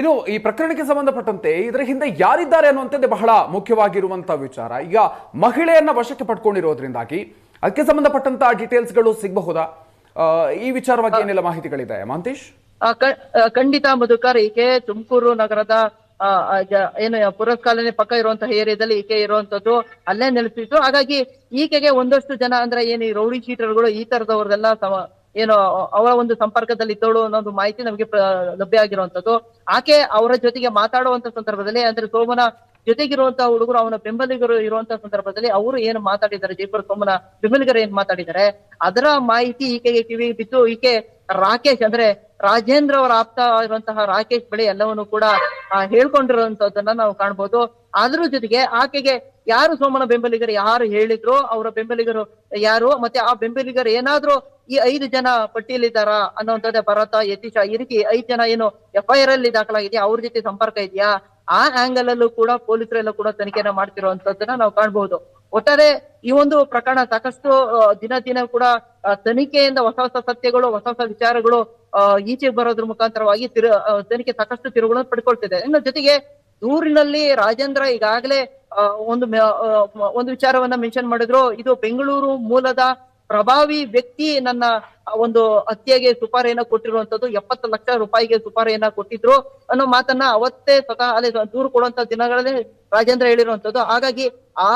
ಇನ್ನು ಈ ಪ್ರಕರಣಕ್ಕೆ ಸಂಬಂಧಪಟ್ಟಂತೆ ಇದರ ಹಿಂದೆ ಯಾರಿದ್ದಾರೆ ಅನ್ನುವಂಥದ್ದೇ ಬಹಳ ಮುಖ್ಯವಾಗಿರುವಂತಹ ವಿಚಾರ. ಈಗ ಮಹಿಳೆಯನ್ನ ವಶಕ್ಕೆ ಪಡ್ಕೊಂಡಿರೋದ್ರಿಂದಾಗಿ ಅದಕ್ಕೆ ಸಂಬಂಧಪಟ್ಟಂತಹ ಡೀಟೇಲ್ಸ್ಗಳು ಸಿಗಬಹುದಾ ಈ ವಿಚಾರವಾಗಿ ಏನೆಲ್ಲ ಮಾಹಿತಿಗಳಿದೆ ಮಹಂತೇಶ್ ಖಂಡಿತ ಮಧುಕರ್ ಈಕೆ ತುಮಕೂರು ನಗರದ ಏನು ಪುರಸ್ಕಾಲನೆ ಪಕ್ಕ ಇರುವಂತಹ ಏರಿಯಾದಲ್ಲಿ ಈಕೆ ಇರುವಂತದ್ದು ಅಲ್ಲೇ ನೆಲೆಸಿತ್ತು. ಹಾಗಾಗಿ ಈಕೆಗೆ ಒಂದಷ್ಟು ಜನ ಅಂದ್ರೆ ಏನು ಈ ರೌಡಿ ಶೀಟರ್ಗಳು ಈ ತರದವ್ರದೆಲ್ಲ ಏನು, ಅವರ ಒಂದು ಸಂಪರ್ಕದಲ್ಲಿ ಇದ್ದವಳು ಅನ್ನೋದು ಮಾಹಿತಿ ನಮಗೆ ಲಭ್ಯ ಆಗಿರುವಂತದ್ದು ಆಕೆ ಅವರ ಜೊತೆಗೆ ಮಾತಾಡುವಂತ ಸಂದರ್ಭದಲ್ಲಿ, ಅಂದ್ರೆ ಸೋಮನ ಜೊತೆಗಿರುವಂತಹ ಹುಡುಗರು, ಅವನ ಬೆಂಬಲಿಗರು ಇರುವಂತಹ ಸಂದರ್ಭದಲ್ಲಿ ಅವರು ಏನು ಮಾತಾಡಿದ್ದಾರೆ, ಜೈಪುರ ಸೋಮನ ಬೆಂಬಲಿಗರು ಏನ್ ಮಾತಾಡಿದ್ದಾರೆ, ಅದರ ಮಾಹಿತಿ ಈಕೆಗೆ ಕಿವಿ ಬಿದ್ದು, ಈಕೆ ರಾಕೇಶ್, ಅಂದ್ರೆ ರಾಜೇಂದ್ರ ಅವರ ಆಪ್ತ ಇರುವಂತಹ ರಾಕೇಶ್ ಬಳಿ ಎಲ್ಲವನ್ನು ಕೂಡ ಹೇಳ್ಕೊಂಡಿರುವಂತದ್ದನ್ನ ನಾವು ಕಾಣ್ಬೋದು. ಅದ್ರ ಜೊತೆಗೆ ಆಕೆಗೆ ಯಾರು ಸೋಮನ ಬೆಂಬಲಿಗರು ಯಾರು ಹೇಳಿದ್ರು, ಅವರ ಬೆಂಬಲಿಗರು ಯಾರು, ಮತ್ತೆ ಆ ಬೆಂಬಲಿಗರು ಏನಾದ್ರೂ ಈ ಐದು ಜನ ಪಟ್ಟಿಯಲ್ಲಿದ್ದಾರಾ ಅನ್ನೋಂಥದ್ದೇ ಭರತ ಯತೀಶ. ಈ ರೀತಿ ಐದು ಜನ ಏನು ಎಫ್ ಐ ಆರ್ ಅಲ್ಲಿ ದಾಖಲಾಗಿದೆಯಾ ಅವ್ರ ಜೊತೆ ಸಂಪರ್ಕ ಇದೆಯಾ? ಆ ಆಂಗಲ್ ಅಲ್ಲೂ ಕೂಡ ಪೊಲೀಸರೆಲ್ಲ ಕೂಡ ತನಿಖೆನ ಮಾಡ್ತಿರುವಂತದ್ದನ್ನ ನಾವು ಕಾಣಬಹುದು ಒಟ್ಟಾರೆ ಈ ಒಂದು ಪ್ರಕರಣ ಸಾಕಷ್ಟು ದಿನ ದಿನ ಕೂಡ ತನಿಖೆಯಿಂದ ಹೊಸ ಹೊಸ ಸತ್ಯಗಳು, ಹೊಸ ಹೊಸ ವಿಚಾರಗಳು ಈಚೆ ಈಚೆಗೆ ಬರೋದ್ರ ಮುಖಾಂತರವಾಗಿ ತಿರು ತನಿಖೆ ಸಾಕಷ್ಟು ತಿರುಗಳನ್ನು ಪಡ್ಕೊಳ್ತಿದೆ. ಇನ್ನು ಜೊತೆಗೆ ದೂರಿನಲ್ಲಿ ರಾಜೇಂದ್ರ ಈಗಾಗಲೇ ಒಂದು ಒಂದು ವಿಚಾರವನ್ನ ಮೆನ್ಷನ್ ಮಾಡಿದ್ರು. ಇದು ಬೆಂಗಳೂರು ಮೂಲದ ಪ್ರಭಾವಿ ವ್ಯಕ್ತಿ ನನ್ನ ಒಂದು ಹತ್ಯೆಗೆ ಸುಪಾರಿಯನ್ನ ಕೊಟ್ಟಿರುವಂತದ್ದು, ಎಪ್ಪತ್ತು ಲಕ್ಷ ರೂಪಾಯಿಗೆ ಸುಪಾರಿಯನ್ನ ಕೊಟ್ಟಿದ್ರು ಅನ್ನೋ ಮಾತನ್ನ ಅವತ್ತೇ ಸ್ವತಃ ಅಲ್ಲಿ ದೂರು ಕೊಡುವಂತ ದಿನಗಳಲ್ಲಿ ರಾಜೇಂದ್ರ ಹೇಳಿರುವಂತದ್ದು. ಹಾಗಾಗಿ ಆ,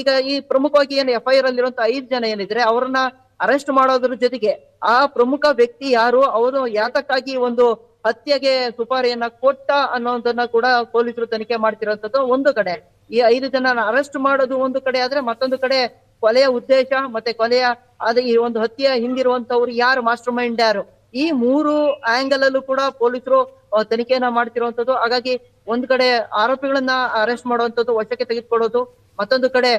ಈಗ ಈ ಪ್ರಮುಖವಾಗಿ ಏನು ಎಫ್ ಐ ಆರ್ ಅಲ್ಲಿರುವಂತ ಐದು ಜನ ಏನಿದ್ರೆ ಅವ್ರನ್ನ ಅರೆಸ್ಟ್ ಮಾಡೋದ್ರ ಜೊತೆಗೆ ಆ ಪ್ರಮುಖ ವ್ಯಕ್ತಿ ಯಾರು ಅವರು ಯಾತಕ್ಕಾಗಿ ಒಂದು ಹತ್ಯೆಗೆ ಸುಪಾರಿಯನ್ನ ಕೊಟ್ಟ ಅನ್ನೋದನ್ನ ಕೂಡ ಪೊಲೀಸರು ತನಿಖೆ ಮಾಡ್ತಿರೋಂಥದ್ದು ಒಂದು ಕಡೆ. ಈ ಐದು ಜನ ಅರೆಸ್ಟ್ ಮಾಡೋದು ಒಂದು ಕಡೆ, ಆದ್ರೆ ಮತ್ತೊಂದು ಕಡೆ ಕೊಲೆಯ ಉದ್ದೇಶ ಮತ್ತೆ ಕೊಲೆಯ ಅದ ಈ ಒಂದು ಹತ್ಯೆಯ ಹಿಂದಿರುವಂತವ್ರು ಯಾರು? ಮಾಸ್ಟರ್ ಮೈಂಡ್ ಯಾರು? ಈ ಮೂರು ಆಂಗಲ್ ಅಲ್ಲೂ ಕೂಡ ಪೊಲೀಸರು ತನಿಖೆಯನ್ನ ಮಾಡ್ತಿರುವಂತದ್ದು. ಹಾಗಾಗಿ ಒಂದ್ ಕಡೆ ಆರೋಪಿಗಳನ್ನ ಅರೆಸ್ಟ್ ಮಾಡುವಂತದ್ದು, ವಶಕ್ಕೆ ತೆಗೆದುಕೊಳ್ಳೋದು, ಮತ್ತೊಂದು ಕಡೆ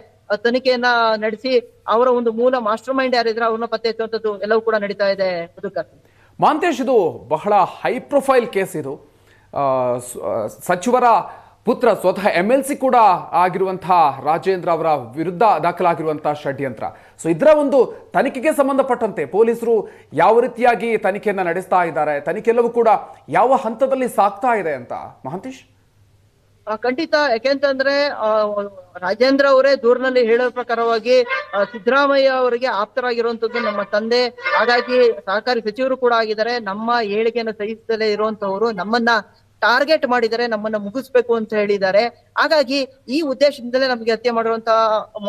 ತನಿಖೆಯನ್ನ ನಡೆಸಿ ಅವರ ಒಂದು ಮೂಲ ಮಾಸ್ಟರ್ ಮೈಂಡ್ ಯಾರಿದ್ರೆ ಅವ್ರನ್ನ ಪತ್ತೆ ಹಚ್ಚುವಂತದ್ದು ಎಲ್ಲವೂ ಕೂಡ ನಡೀತಾ ಇದೆ. ಮಹಂತೇಶ್ ಇದು ಬಹಳ ಹೈ ಪ್ರೊಫೈಲ್ ಕೇಸ್ ಇದು. ಸಚಿವರ ಪುತ್ರ ಸ್ವತಃ ಎಂ ಎಲ್ ಸಿ ಕೂಡ ಆಗಿರುವಂತಹ ರಾಜೇಂದ್ರ ಅವರ ವಿರುದ್ಧ ದಾಖಲಾಗಿರುವಂತಹ ಷಡ್ಯಂತ್ರ. ಸೊ ಇದರ ಒಂದು ತನಿಖೆಗೆ ಸಂಬಂಧಪಟ್ಟಂತೆ ಪೊಲೀಸರು ಯಾವ ರೀತಿಯಾಗಿ ತನಿಖೆಯನ್ನು ನಡೆಸ್ತಾ ಇದ್ದಾರೆ, ತನಿಖೆಲ್ಲವೂ ಕೂಡ ಯಾವ ಹಂತದಲ್ಲಿ ಸಾಗ್ತಾ ಇದೆ ಅಂತ? ಮಹಂತೇಶ್? ಖಂಡಿತ. ಯಾಕೆಂತಂದ್ರೆ ರಾಜೇಂದ್ರ ಅವರೇ ದೂರಿನಲ್ಲಿ ಹೇಳೋ ಪ್ರಕಾರವಾಗಿ ಸಿದ್ದರಾಮಯ್ಯ ಅವರಿಗೆ ಆಪ್ತರಾಗಿರುವಂತದ್ದು ನಮ್ಮ ತಂದೆ. ಹಾಗಾಗಿ ಸಹಕಾರಿ ಸಚಿವರು ಕೂಡ ಆಗಿದ್ದಾರೆ. ನಮ್ಮ ಹೇಳಿಕೆಯನ್ನು ಸಹಿಸದಲ್ಲೇ ಇರುವಂತವರು ನಮ್ಮನ್ನ ಟಾರ್ಗೆಟ್ ಮಾಡಿದರೆ ನಮ್ಮನ್ನ ಮುಗಿಸ್ಬೇಕು ಅಂತ ಹೇಳಿದ್ದಾರೆ. ಹಾಗಾಗಿ ಈ ಉದ್ದೇಶದಿಂದಲೇ ನಮ್ಗೆ ಹತ್ಯೆ ಮಾಡುವಂತ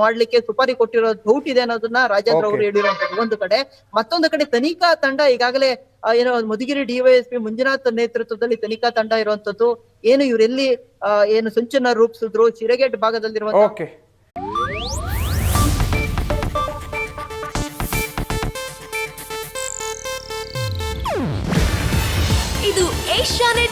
ಮಾಡ್ಲಿಕ್ಕೆ ಸುಪಾರಿ ಕೊಟ್ಟಿರೋ ಡೌಟ್ ಇದೆ ಅನ್ನೋದನ್ನ ರಾಜೇಂದ್ರ ಅವರು. ಹೇಳಿರುವಂತದ್ದು ಒಂದು ಕಡೆ. ಮತ್ತೊಂದು ಕಡೆ ತನಿಖಾ ತಂಡ ಈಗಾಗಲೇ ಏನೋ ಮಧುಗಿರಿ ಡಿವೈಎಸ್ಪಿ ಮಂಜುನಾಥ್ ನೇತೃತ್ವದಲ್ಲಿ ತನಿಖಾ ತಂಡ ಇರುವಂತದ್ದು ಏನು ಇವರೆಲ್ಲಿ ಏನು ಸಂಚನ ರೂಪಿಸಿದ್ರು ಚಿರಗೇಟ್ ಭಾಗದಲ್ಲಿರುವಂತಹ ಓಕೆ ಇದು ಏಷ್ಯಾನೆಟ್